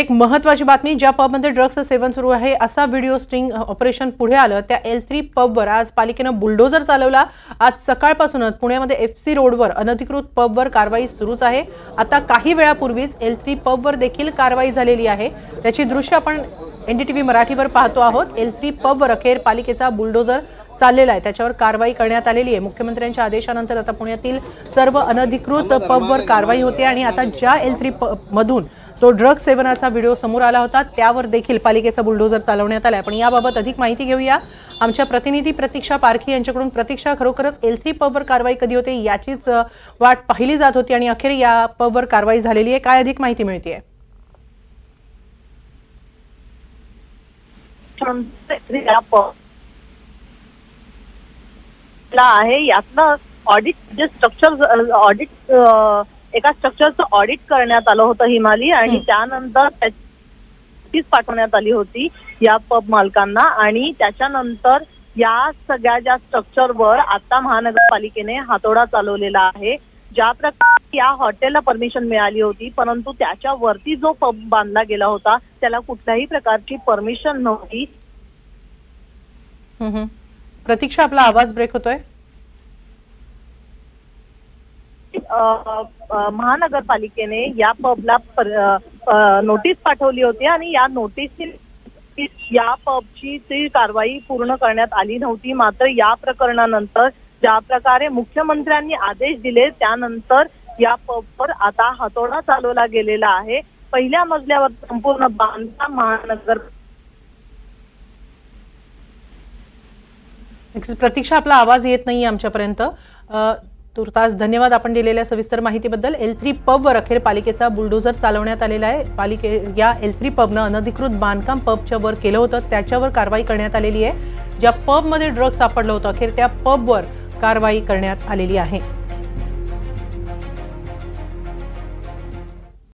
एक महत्वाची बातमी ज्या पबमध्ये ड्रग्सचं सेवन सुरू आहे असा व्हिडिओ स्टिंग ऑपरेशन पुढे आलं. त्या एल थ्री पबवर आज पालिकेनं बुलडोझर चालवला. आज सकाळपासूनच पुण्यामध्ये एफ सी रोडवर अनधिकृत पबवर कारवाई सुरूच आहे. आता काही वेळापूर्वीच एल थ्री पबवर देखील कारवाई झालेली आहे. त्याची दृश्य आपण एनडीटीव्ही मराठीवर पाहतो आहोत. एल थ्री पबवर अखेर पालिकेचा बुलडोझर चाललेला आहे. त्याच्यावर कारवाई करण्यात आलेली आहे. मुख्यमंत्र्यांच्या आदेशानंतर आता पुण्यातील सर्व अनधिकृत पबवर कारवाई होते आणि आता ज्या एल थ्री प मधून तो ड्रग सेवनाचा व्हिडिओ समोर आला होता. त्यावर देखील पालिकेचा बुलडोझर चालवण्यात आला पण याबाबत अधिक माहिती घेऊया. आमच्या प्रतिनिधी प्रतीक्षा पारखी यांच्याकडून. प्रतीक्षा खरोखरच एल थ्री पबवर कारवाई कधी होते याचीच वाट पाहिली जात होती आणि अखेर या पबवर कारवाई झालेली आहे. काय अधिक माहिती मिळते आहे. यातनं ऑडिट जे स्ट्रक्चर ऑडिट एका स्ट्रक्चरचं ऑडिट करण्यात आलं होतं हिमाली आणि. त्यानंतर त्याचीच पाठवण्यात आली होती या पब मालकांना आणि त्याच्यानंतर या सगळ्या ज्या स्ट्रक्चरवर आता महानगरपालिकेने हातोडा चालवलेला आहे ज्या प्रकारे या हॉटेलला परमिशन मिळाली होती परंतु त्याच्यावरती जो पब बांधला गेला होता त्याला कुठल्याही प्रकारची परमिशन नव्हती. प्रतीक्षा आपला आवाज ब्रेक होतोय महानगरपालिकेने या पबला नोटीस पाठवली होती आणि या नोटीस या पबची ती कारवाई पूर्ण करण्यात आली नव्हती. मात्र या प्रकरणानंतर ज्या प्रकारे मुख्यमंत्र्यांनी आदेश दिले त्यानंतर या पबवर आता हातोडा चालवला गेलेला आहे. पहिल्या मजल्यावर संपूर्ण बांधकाम महानगर प्रतीक्षा आपला आवाज येत नाही आमच्यापर्यंत. अ, तुर्तास धन्यवाद आपण दिलेल्या सविस्तर माहितीबद्दल. एल थ्री पबवर अखेर पालिकेचा बुलडोझर चालवण्यात आलेला आहे. पालिके या एल थ्री पबनं अनधिकृत बांधकाम पबच्या वर केलं होतं. त्याच्यावर कारवाई करण्यात आलेली आहे. ज्या पबमध्ये ड्रग्ज सापडलं होतं अखेर त्या पबवर कारवाई करण्यात आलेली आहे.